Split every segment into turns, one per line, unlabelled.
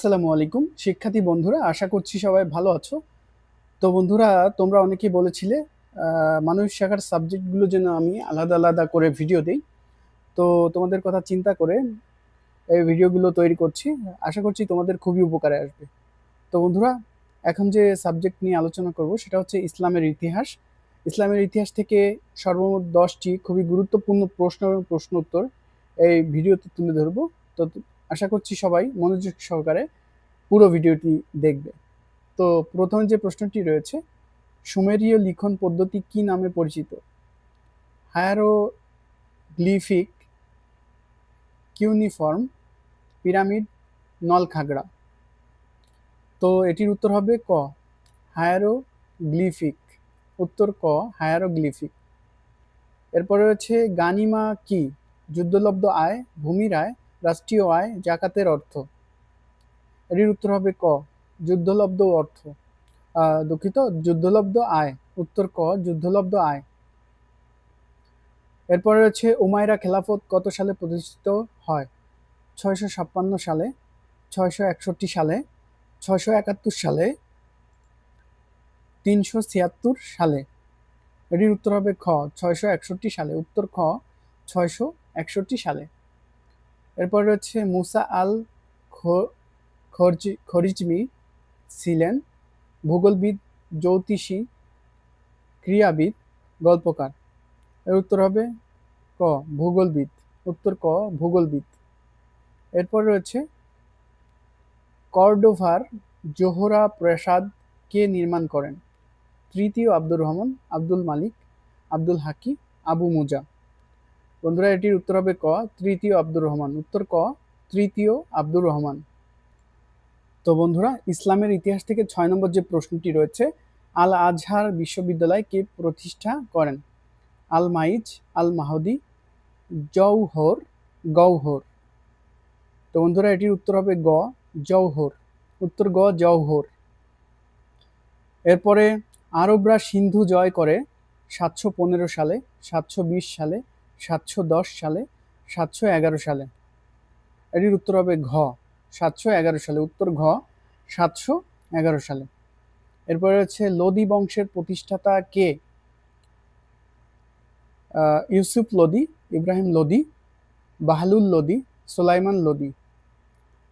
আসসালামু আলাইকুম। শিক্ষার্থী বন্ধুরা, আশা করছি সবাই ভালো আছো। তো বন্ধুরা, তোমরা অনেকেই বলেছিলে মানুষ শাখার সাবজেক্টগুলো যেন আমি আলাদা আলাদা করে ভিডিও দিই। তো তোমাদের কথা চিন্তা করে এই ভিডিওগুলো তৈরি করছি। আশা করছি তোমাদের খুবই উপকারে আসবে। তো বন্ধুরা, এখন যে সাবজেক্ট নিয়ে আলোচনা করব, সেটা হচ্ছে ইসলামের ইতিহাস। ইসলামের ইতিহাস থেকে সর্বমোট দশটি খুবই গুরুত্বপূর্ণ প্রশ্ন এবং প্রশ্ন উত্তর এই ভিডিওতে তুলে ধরবো। তো আশা করছি সবাই মনোযোগ সহকারে পুরো ভিডিওটি দেখবে। তো প্রথমে যে প্রশ্নটি রয়েছে, সুমেরীয় লিখন পদ্ধতি কি নামে পরিচিত? হায়ারোগ্লিফিক, কিউনিফর্ম, পিরামিড, নলখাগড়া। তো এটির উত্তর হবে ক, হায়ারোগ্লিফিক। উত্তর ক, হায়ারোগ্লিফিক। এরপরে রয়েছে, গানিমা কি? যুদ্ধলব্ধ আয় ভূমির আয় রাষ্ট্রীয় আয় জাকাতের অর্থ। এটির উত্তর হবে ক, যুদ্ধলব্ধ অর্থ। দুঃখিত, যুদ্ধলব্ধ আয়। উত্তর ক, যুদ্ধলব্ধ আয়। এরপরে রয়েছে উমাইরা খেলাফত কত সালে প্রতিষ্ঠিত হয়? ছয়শো ছাপ্পান্ন সালে, ছয়শো একষট্টি সালে, ছয়শো একাত্তর সালে, তিনশো ছিয়াত্তর সালে। এটির উত্তর হবে খ, ছয়শো একষট্টি সালে। উত্তর খ, ছয়শো একষট্টি সালে। এরপর রয়েছে মুসা আল খরিজমি ছিলেন ভূগোলবিদ, জ্যোতিষী, ক্রীড়াবিদ, গল্পকার। এর উত্তর হবে ক, ভূগোলবিদ। উত্তর ক, ভূগোলবিদ। এরপর রয়েছে কর্ডোভার জোহরা প্রাসাদ কে নির্মাণ করেন? তৃতীয় আব্দুর রহমান, আব্দুল মালিক, আব্দুল হাকি, আবু মুজা। বন্ধুরা, এটির উত্তর হবে ক, তৃতীয় আব্দুর রহমান। উত্তর ক, তৃতীয় আব্দুর রহমান। তো বন্ধুরা, ইসলামের ইতিহাস থেকে ছয় নম্বর যে প্রশ্নটি রয়েছে আল আজহার বিশ্ববিদ্যালয় কে প্রতিষ্ঠা করেন? আল মাইজ আল মাহদি জৌহর গৌহর তো বন্ধুরা, এটির উত্তর হবে গ জৌহর উত্তর গ জৌহর এরপরে আরবরা সিন্ধু জয় করে সাতশো পনেরো সালে, সাতশো বিশ সালে সাতশো দশ সালে, সাতশো এগারো সালে। এটির উত্তর হবে ঘ। সাতশো এগারো সালে। উত্তর ঘ, সাতশো এগারো সালে। এরপরে হচ্ছে লোদি বংশের প্রতিষ্ঠাতা কে? ইউসুফ লোদি, ইব্রাহিম লোদি, বাহালুল লোদি, সোলাইমান লোদি।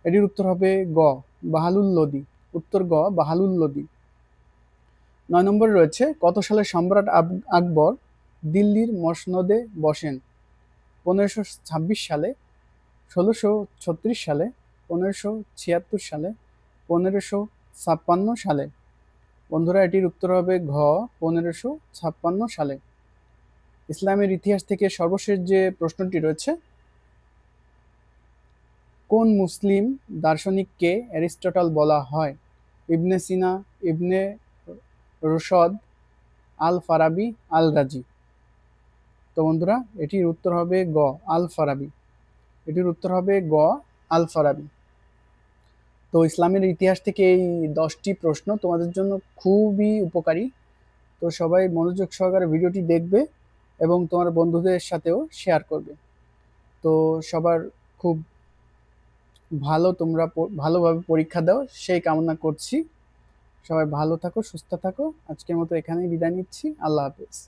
এটির উত্তর হবে গ, বাহালুল লোদি। উত্তর গ, বাহালুল লোদি। নয় নম্বরে রয়েছে, কত সালে সম্রাট আকবর দিল্লির মসনদে বসেন। পনেরোশো ছাব্বিশ সালে, ষোলোশো ছত্রিশ সালে, পনেরোশো ছিয়াত্তর সালে, পনেরোশো ছাপ্পান্ন সালে। বন্ধুরা, এটির উত্তর হবে ঘ, পনেরোশো ছাপ্পান্ন সালে। ইসলামের ইতিহাস থেকে সর্বশেষ যে প্রশ্নটি রয়েছে, কোন মুসলিম দার্শনিককে অ্যারিস্টটল বলা হয়? ইবনে সিনা, ইবনে রুশদ আল ফারাবি আল রাজি তো বন্ধুরা, এটির উত্তর হবে গ আল ফারাবি এটির উত্তর হবে গ আল ফারাবি তো ইসলামের ইতিহাস থেকে এই দশটি প্রশ্ন তোমাদের জন্য খুবই উপকারী। তো সবাই মনোযোগ সহকারে ভিডিওটি দেখবে এবং তোমার বন্ধুদের সাথেও শেয়ার করবে। তো সবার খুব ভালো তোমরা ভালোভাবে পরীক্ষা দাও, সেই কামনা করছি। সবাই ভালো থাকো, সুস্থ থাকো। আজকের মতো এখানেই বিদায় নিচ্ছি। আল্লাহ হাফেজ।